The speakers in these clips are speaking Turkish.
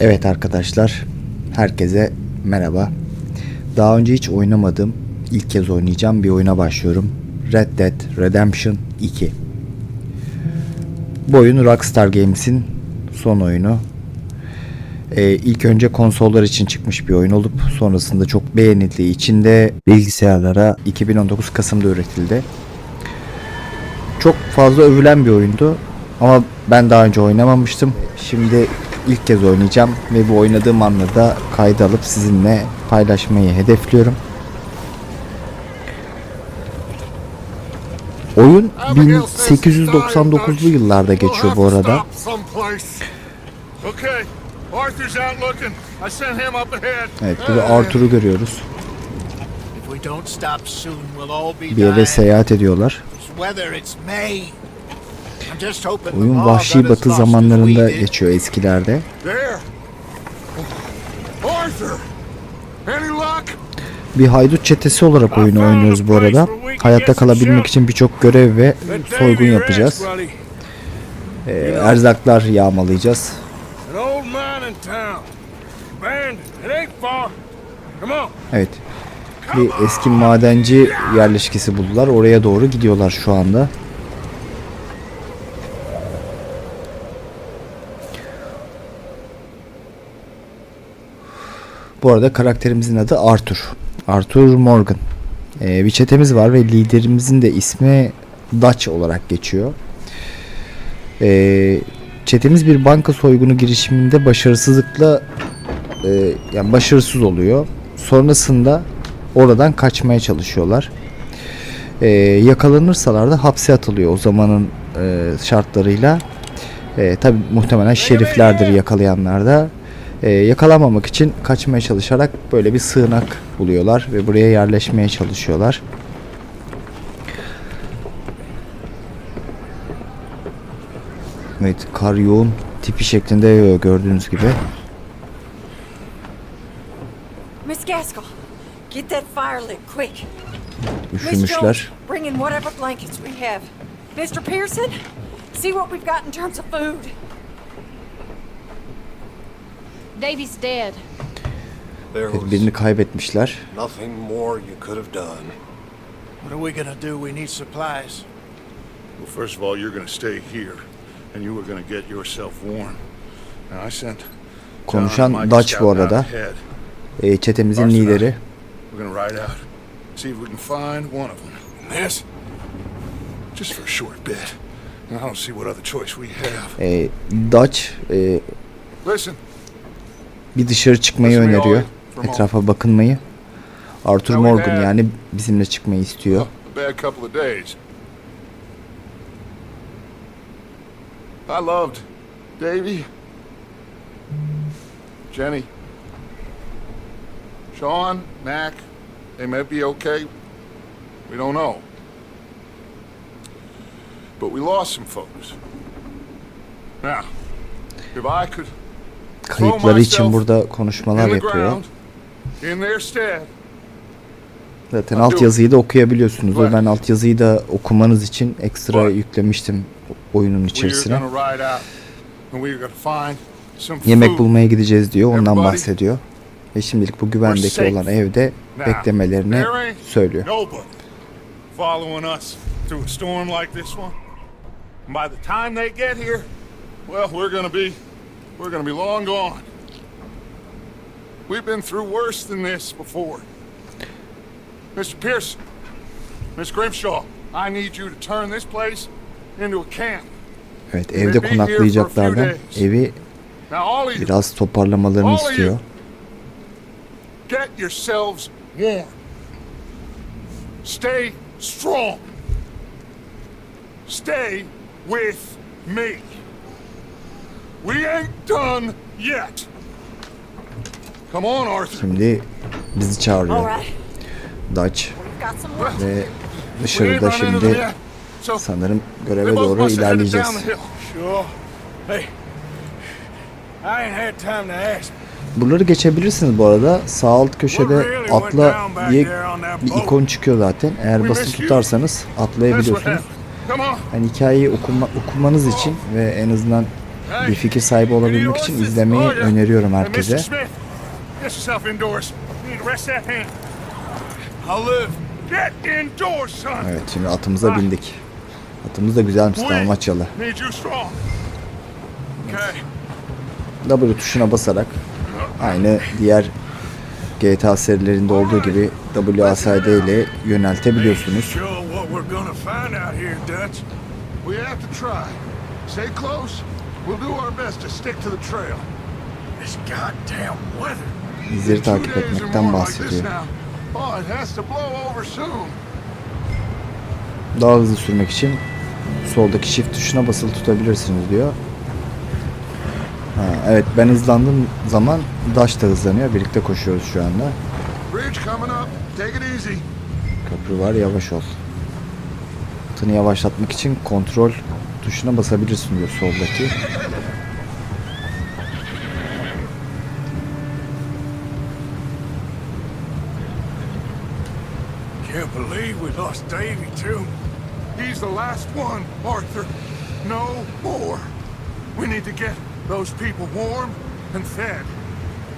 Evet arkadaşlar, herkese merhaba. Daha önce hiç oynamadığım, ilk kez oynayacağım bir oyuna başlıyorum. Red Dead Redemption 2. Bu oyun Rockstar Games'in son oyunu. Ee, ilk önce konsollar için çıkmış bir oyun olup sonrasında çok beğenildiği için de bilgisayarlara 2019 Kasım'da üretildi. Çok fazla övülen bir oyundu ama ben daha önce oynamamıştım. Şimdi ilk kez oynayacağım ve bu oynadığım anı da kayda alıp sizinle paylaşmayı hedefliyorum. Oyun 1899'lu yıllarda geçiyor bu arada. Evet, burada Arthur'u görüyoruz. Bir dying. seyahat ediyorlar. Oyun vahşi batı zamanlarında geçiyor eskilerde. Bir haydut çetesi olarak oyunu oynuyoruz bu arada. Hayatta kalabilmek için birçok görev ve soygun yapacağız. Ee, erzaklar yağmalayacağız. Evet. Bir eski madenci yerleşkesi buldular. Oraya doğru gidiyorlar şu anda. Bu arada karakterimizin adı Arthur. Arthur Morgan. Ee, bir çetemiz var ve liderimizin de ismi Dutch olarak geçiyor. Ee, çetemiz bir banka soygunu girişiminde başarısızlıkla e, yani başarısız oluyor. Sonrasında oradan kaçmaya çalışıyorlar. E, yakalanırsalar da hapse atılıyor o zamanın e, şartlarıyla. E, Tabi muhtemelen şeriflerdir yakalayanlar da. E, yakalanmamak için kaçmaya çalışarak böyle bir sığınak buluyorlar ve buraya yerleşmeye çalışıyorlar. Evet kar yoğun tipi şeklinde yağıyor gördüğünüz gibi. Miss Gaskell, get that fire lit quick. Üşümüşler. bring in whatever blankets we have. Mr. Pearson, see what we've got in terms of food. Davy's dead. There birini kaybetmişler. nothing more you could have done. What are we gonna do? We need supplies. Well, first of all, you're going to stay here, and you going to get yourself warm. Now, I sent and Konuşan Dutch bu arada. E, çetemizin lideri. We're going to ride out, see if we can find one of them. This, just for a short bit. And I don't see what other choice we have. E, Dutch e, Listen, bir dışarı çıkmayı öneriyor. Etrafa bakınmayı. Arthur Morgan yani bizimle çıkmayı istiyor. I loved Davy, Jenny, Sean, Mac. They may be okay. We don't know. But we lost some folks. Now, if I could Kayıpları için burada konuşmalar yapıyor. Zaten alt yazıyı da okuyabiliyorsunuz. Ben alt yazıyı da okumanız için ekstra yüklemiştim oyunun içerisine. Yemek bulmaya gideceğiz diyor. Ondan bahsediyor. Ve şimdilik bu güvendeki olan evde beklemelerini söylüyor. Nobody following us through a storm like this one. And by the time they get here, well, we're gonna be, we're gonna be long gone. We've been through worse than this before. Mr. Pearson, Miss Grimshaw, I need you to turn this place into a camp. Evet evde konaklayacaklardan evi biraz toparlamalarını istiyor. get yourselves warm. Stay strong. Stay with me. We ain't done yet. Come on, Arthur. Şimdi bizi çağırıyor. Dutch we've got some work. ve dışarıda şimdi sanırım göreve doğru ilerleyeceğiz. the hill. Sure. Hey, I ain't had time to ask. Buraları geçebilirsiniz bu arada. Sağ alt köşede atla diye bir ikon çıkıyor zaten. Eğer you. tutarsanız atlayabiliyorsunuz. Yani hikayeyi okuma, okumanız için ve en azından bir fikir sahibi olabilmek için izlemeyi öneriyorum herkese. Evet şimdi atımıza bindik. Atımız da güzelmiş Dalmaçyalı. W tuşuna basarak aynı diğer GTA serilerinde olduğu gibi WASD ile yöneltebiliyorsunuz. We'll do our best to stick to the trail. This goddamn weather. İzleri takip etmekten bahsediyor. Oh, it has to blow over soon. Daha hızlı sürmek için soldaki shift tuşuna basılı tutabilirsiniz diyor. Ha, evet ben hızlandığım zaman Dash da hızlanıyor. Birlikte koşuyoruz şu anda. Köprü var yavaş ol. Atını yavaşlatmak için kontrol tuşuna basabilirsin diyor soldaki. Can't believe we lost Davy too. He's the last one, Arthur. No more. We need to get those people warm and fed.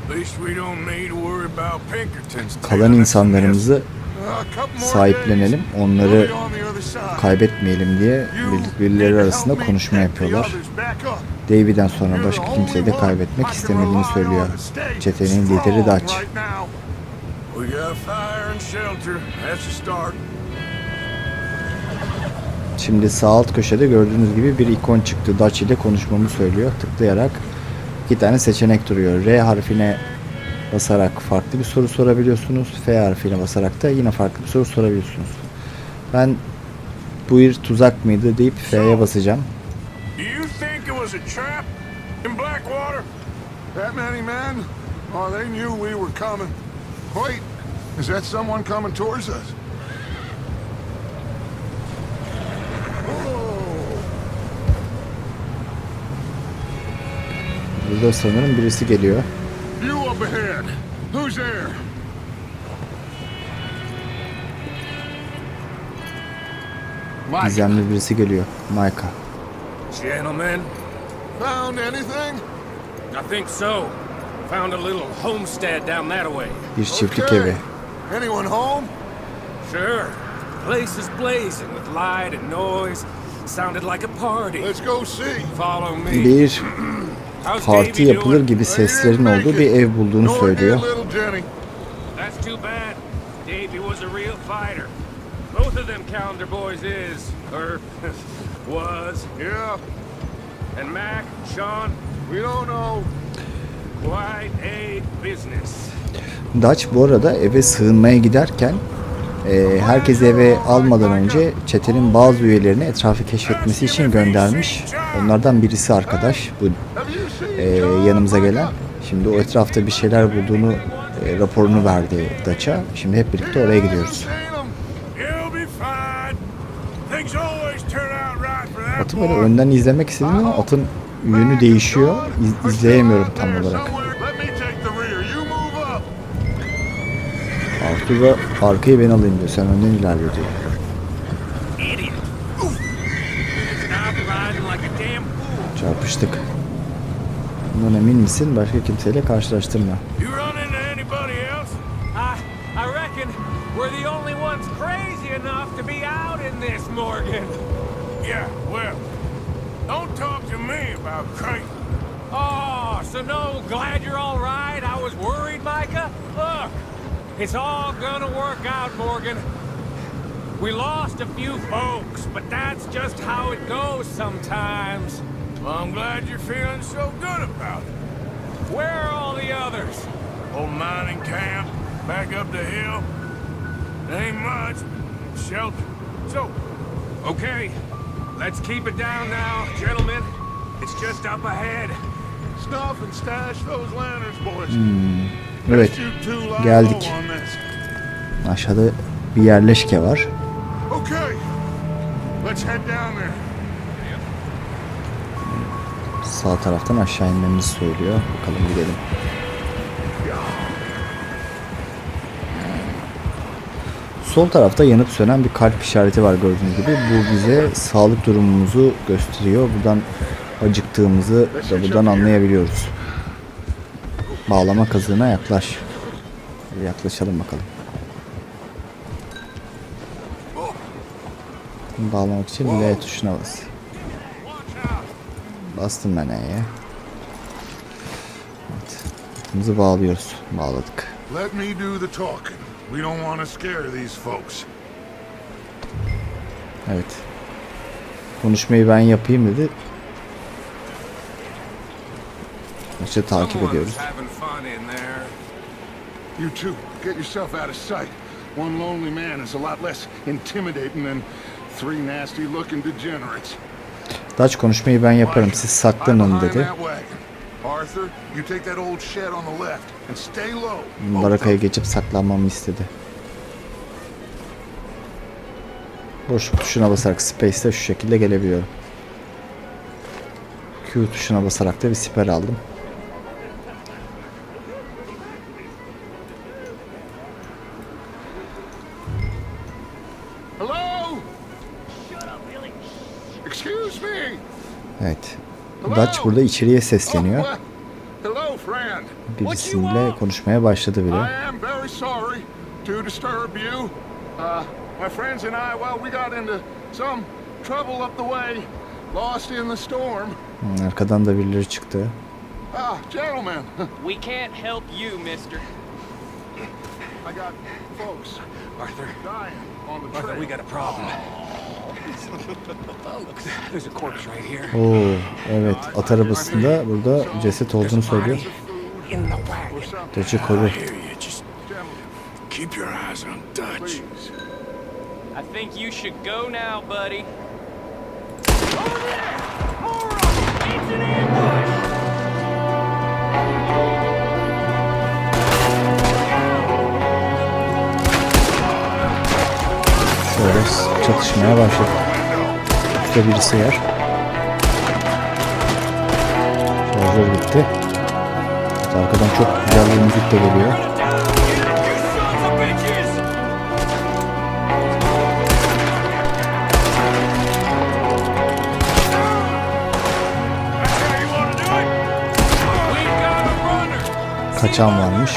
At least we don't need to worry about Pinkertons. Kalan insanlarımızı sahiplenelim, onları kaybetmeyelim diye You bir- birileri need to arasında konuşma yapıyorlar. Davy'den sonra başka kimseyi de kaybetmek istemediğini söylüyor. Çetenin lideri Dutch. Şimdi sağ alt köşede gördüğünüz gibi bir ikon çıktı. Dutch ile konuşmamı söylüyor. Tıklayarak iki tane seçenek duruyor. R harfine basarak farklı bir soru sorabiliyorsunuz. F harfine basarak da yine farklı bir soru sorabiliyorsunuz. Ben bu bir tuzak mıydı deyip F'ye basacağım. Do you think it was a trap in Blackwater? That many men? Oh, they knew we were coming. Wait, is that someone coming towards us? Burada sanırım birisi geliyor. You up ahead. Who's there? Mike, Gizemli birisi geliyor. Micah. Gentlemen, found anything? I think so. Found a little homestead down that way. Bir çiftlik Okay. evi. Anyone home? Sure. Place is blazing with light and noise. Sounded like a party. Let's go see. Follow me. Bir How's parti yapılır gibi seslerin olduğu bir ev bulduğunu söylüyor. Dutch bu arada eve sığınmaya giderken e, herkesi eve almadan önce çetenin bazı üyelerini etrafı keşfetmesi için göndermiş. Onlardan birisi arkadaş bu e, yanımıza gelen. Şimdi o etrafta bir şeyler bulduğunu e, raporunu verdi Dutch'a. Şimdi hep birlikte oraya gidiyoruz. Atı böyle önden izlemek istedim ama atın yönü değişiyor. İz- izleyemiyorum tam olarak. Arthur da arkayı ben alayım diyor. Sen önden ilerle diyor. Çarpıştık. Bundan emin misin? Başka kimseyle karşılaştırma. You run into anybody else? I, I reckon we're the only ones crazy enough to be out in this, Morgan. Yeah, well, don't talk to me about crazy. Oh, so no, glad you're all right. I was worried, Micah. Look, it's all gonna work out, Morgan. We lost a few folks, but that's just how it goes sometimes. Well, I'm glad you're feeling so good about it. Where are all the others? Old mining camp, back up the hill. Ain't much, shelter. So, Okay, let's keep it down now, gentlemen. It's just up ahead. Snuff and stash those lanterns, boys. Evet. Two lie geldik. Aşağıda bir yerleşke var. Okay. Let's head down there. Sağ taraftan aşağı inmemizi söylüyor. Bakalım gidelim. Sol tarafta yanıp sönen bir kalp işareti var gördüğünüz gibi. Bu bize sağlık durumumuzu gösteriyor. Buradan acıktığımızı da buradan anlayabiliyoruz. Bağlama kazığına yaklaş. Yaklaşalım bakalım. Bağlamak için L tuşuna bas. Bastım ben E'ye. Evet. Atımızı bağlıyoruz. Bağladık. Let me do the talking. We don't want to scare these folks. Evet. Konuşmayı ben yapayım dedi. İşte takip ediyoruz. You two, get yourself out of sight. One lonely man is a lot less intimidating than three nasty-looking degenerates. Dutch konuşmayı ben yaparım. Siz saklanın dedi. Barakaya geçip saklanmamı istedi. Boşluk tuşuna basarak Space'te şu şekilde gelebiliyorum. Q tuşuna basarak da bir siper aldım. Evet. Dutch burada içeriye sesleniyor. Oh. Birisiyle konuşmaya başladı bile. Uh, my friends and I, well, we got into some trouble up the way, lost in the storm. Hmm, Arkadan da birileri çıktı. Ah, gentlemen, We can't help you, mister. I got folks Arthur, dying on the Arthur, trail. we got a problem. Oo, evet. At arabasında burada ceset olduğunu söylüyor. Dutch'ı koru. Keep your eyes on Dutch. I think you should go now, buddy. Şöyle çatışmaya başladı. Üstte birisi var. Şarjör bitti. Arkadan çok güzel bir müzik de geliyor. Kaçan varmış.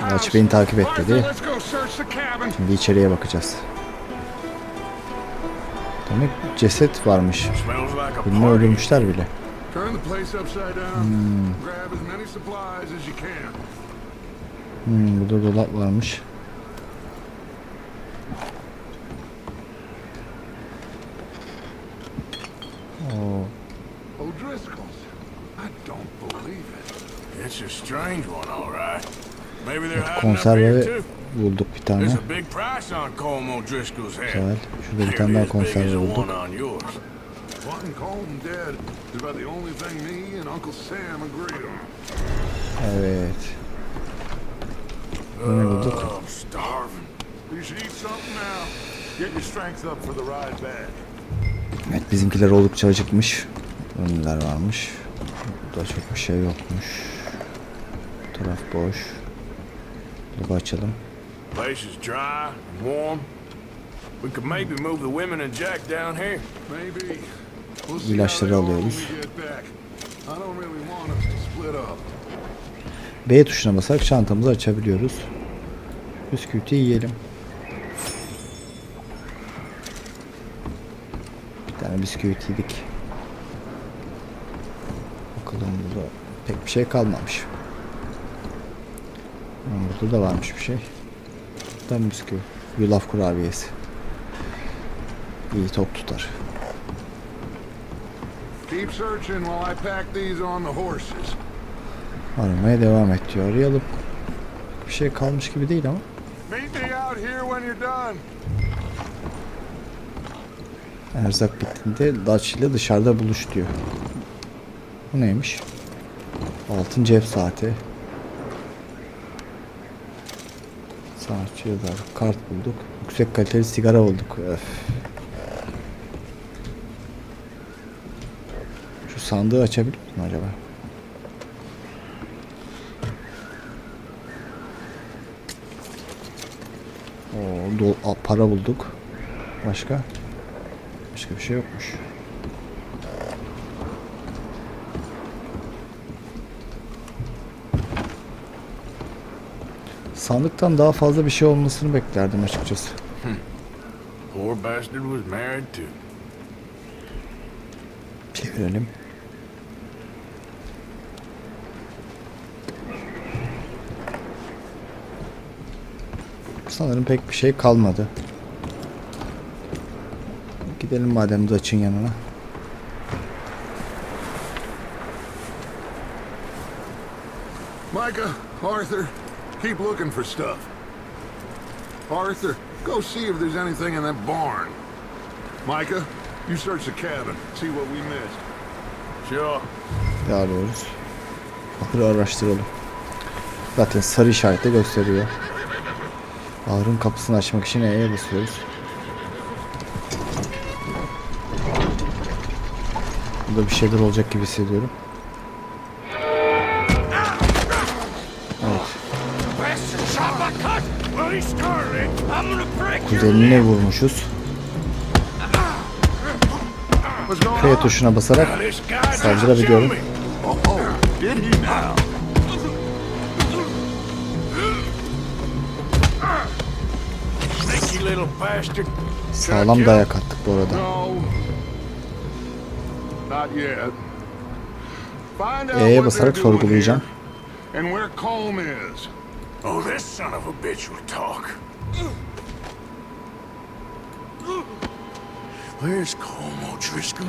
House. Aç beni takip et dedi. Şimdi içeriye bakacağız. Demek ceset varmış. Birini öldürmüşler bile. Hmm. Hmm, burada dolap varmış. Oo, O'Driscoll's. I don't believe it. It's a strange one, all right. Maybe they're hiding up here konserve too. bulduk bir tane. There's a big price on Colm O'Driscoll's head. Güzel. Şurada bir tane daha konserve bulduk. Evet. Ne bulduk? Oh, I'm starving. You should eat something now. Get your strength up for the ride back. Evet bizimkiler oldukça acıkmış. Önlüler varmış. Burada çok bir şey yokmuş. Taraf boş. Dolabı açalım. Place is dry and warm. We could maybe move the women and Jack down here. Maybe. İlaçları alıyoruz. B tuşuna basarak çantamızı açabiliyoruz. Bisküviti yiyelim. Bir tane bisküvit yedik. Bakalım burada pek bir şey kalmamış. Burada da varmış bir şey. Tam bisküvi. Yulaf kurabiyesi. İyi tok tutar. Keep searching while I pack these on the horses. Aramaya devam et diyor. Arayalım. Bir şey kalmış gibi değil ama. Meet me out here when you're done. Erzak bittiğinde Dutch ile dışarıda buluş diyor. Bu neymiş? Altın cep saati. Sanatçıya da kart bulduk. Yüksek kaliteli sigara bulduk. Öf. Şu sandığı açabilir miyim acaba? Oo, para bulduk. Başka? Başka bir şey yokmuş. Sandıktan daha fazla bir şey olmasını beklerdim açıkçası. Poor bastard was married too. Çevirelim. Sanırım pek bir şey kalmadı. Gidelim madem Dutch'ın yanına. Micah, Arthur, keep looking for stuff. Arthur, go see if there's anything in that barn. Micah, you search the cabin, see what we missed. Sure. Arıyoruz. Ahırı araştıralım. Zaten sarı işaretle gösteriyor. Ahırın kapısını açmak için E'ye basıyoruz. Burada bir şeyler olacak gibi hissediyorum. Kuzenine vurmuşuz. F tuşuna basarak Saldırabiliyorum. sağlam dayak attık bu arada. E'ye basarak sorgulayacağım. And. Oh, this son of a bitch will talk. Where's Colm O'Driscoll?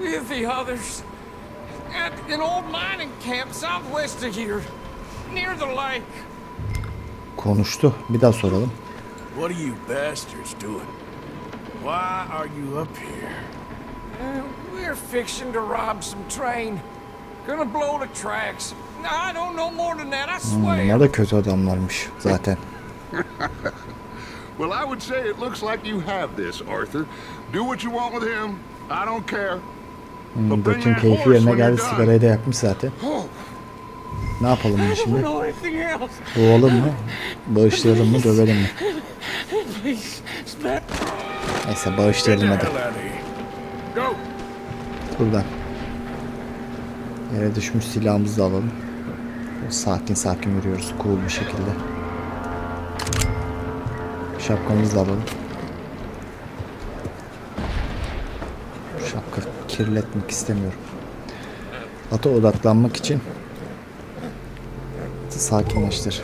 With the others. At an old mining camp southwest of here. Near the lake. Konuştu. Bir daha soralım. What are you bastards doing? Why are you up here? Uh, we're fixing to rob some train. Gonna blow the tracks. I don't know more than that, I swear. Bunlar da kötü adamlarmış zaten. Well, I would say it looks like you have this, Arthur. Do what you want with him. I don't care. Hmm, Bütün keyfi yerine geldi. Sigarayı da yakmış zaten. Oh, Ne yapalım don't şimdi? Boğalım mı? Bağışlayalım mı? Dövelim mi? Neyse bağışlayalım hadi. Buradan. Yere düşmüş silahımızı da alalım. Sakin sakin yürüyoruz. Cool bir şekilde. Şapkamızı da alalım. Şapka kirletmek istemiyorum. Ata odaklanmak için sakinleştir.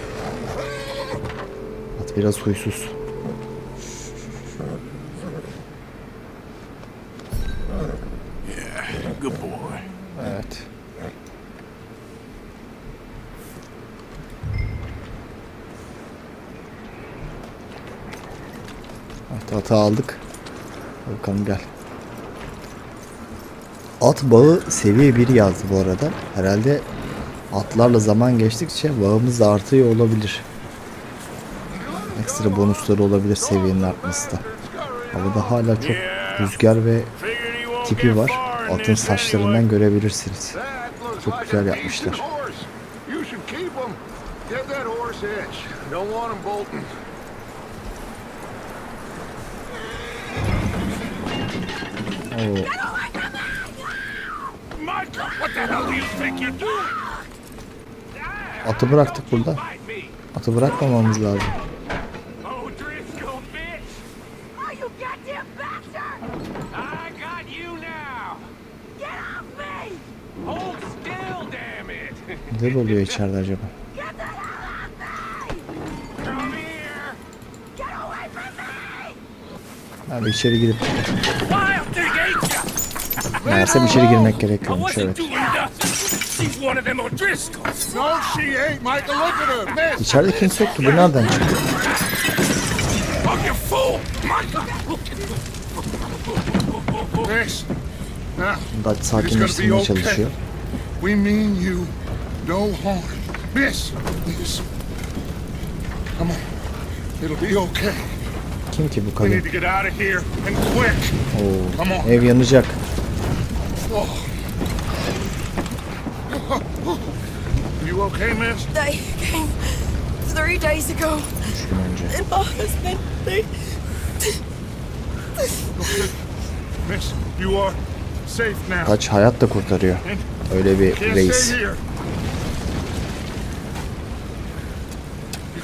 At biraz huysuz. Good boy. Evet. Evet atı aldık. Bakalım gel. At bağı seviye 1 yazdı bu arada. Herhalde atlarla zaman geçtikçe bağımız da artıyor olabilir. Ekstra bonusları olabilir seviyenin artması da. Havada hala çok rüzgar ve tipi var. Atın saçlarından görebilirsiniz. Çok güzel yapmışlar. Off me! Hold still, damn it. Neler oluyor içeride acaba? Abi içeri girip meğersem içeri girmek gerekiyormuş evet. İçeride kimse yoktu. Bu nereden çıktı? Bunda sakinleştirmeye çalışıyor. we mean you no harm. Miss. Miss. Come on. It'll be okay. Kim ki bu kadın? Oo, ev yanacak. You okay, miss? They came three days ago, and my husband, they. Miss, you are safe now. Kaç hayat da kurtarıyor. Öyle bir reis. You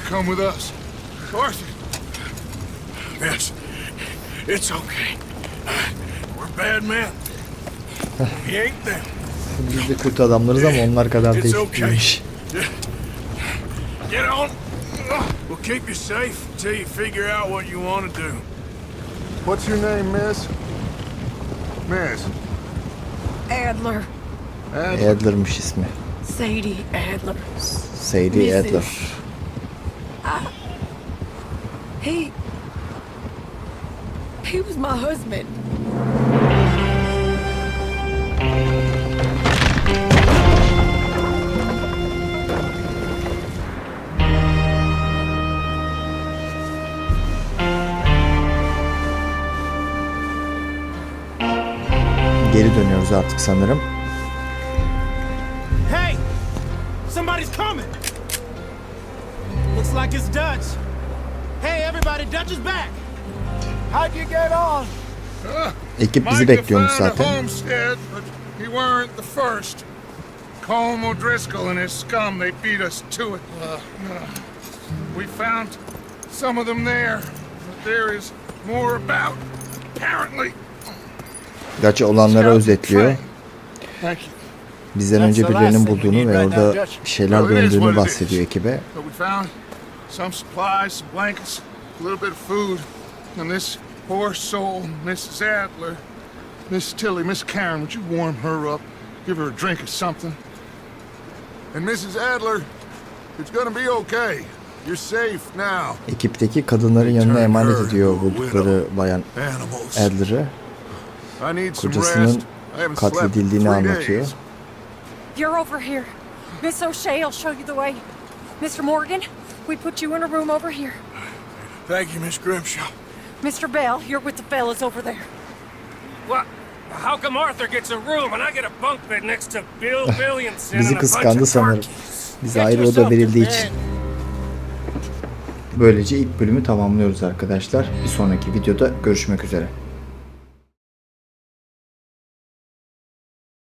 come with us. Arthur. Miss, it's okay. We're bad men. We ain't them. Biz de kötü adamlarız ama onlar kadar It's değil. okay. değilmiş. Get on. We'll keep you safe until you figure out what you want to do. What's your name, miss? Miss. Adler. Adler. Adler'mış ismi. Sadie Adler. Sadie Mrs. Adler. He. He was my husband. Geri dönüyoruz artık sanırım. Hey! Somebody's coming! Looks like it's Dutch. Hey, everybody, Dutch is back! How'd you get on? Ekip bizi Micah bekliyormuş found zaten. homestead, but he weren't the first. Colm O'Driscoll and his scum, they beat us to it. Uh, we found some of them there, but there is more about, apparently. Gerçi olanları Scout özetliyor. Bizden önce birilerinin bulduğunu ve orada şeyler döndüğünü bahsediyor ekibe. But we found some supplies, some blankets, a little bit of food, and this poor soul, Mrs. Adler, Miss Tilly, Miss Karen, would you warm her up? Give her a drink or something? And Mrs. Adler, it's gonna be okay. You're safe now. Ekipteki kadınların yanına emanet ediyor buldukları bayan. Adler'ı. Kocasının katledildiğini anlatıyor. You're over here. Miss O'Shea will show you the way. Mr. Morgan, we put you in a room over here. Thank you, Miss Grimshaw. Mr. Bell, you're with the fellas over there. What? How come Arthur gets a room and I get a bunk bed next to Bill Williamson Bizi and a bunch kıskandı sanırım. Bize ayrı oda verildiği için. Böylece ilk bölümü tamamlıyoruz arkadaşlar. Bir sonraki videoda görüşmek üzere.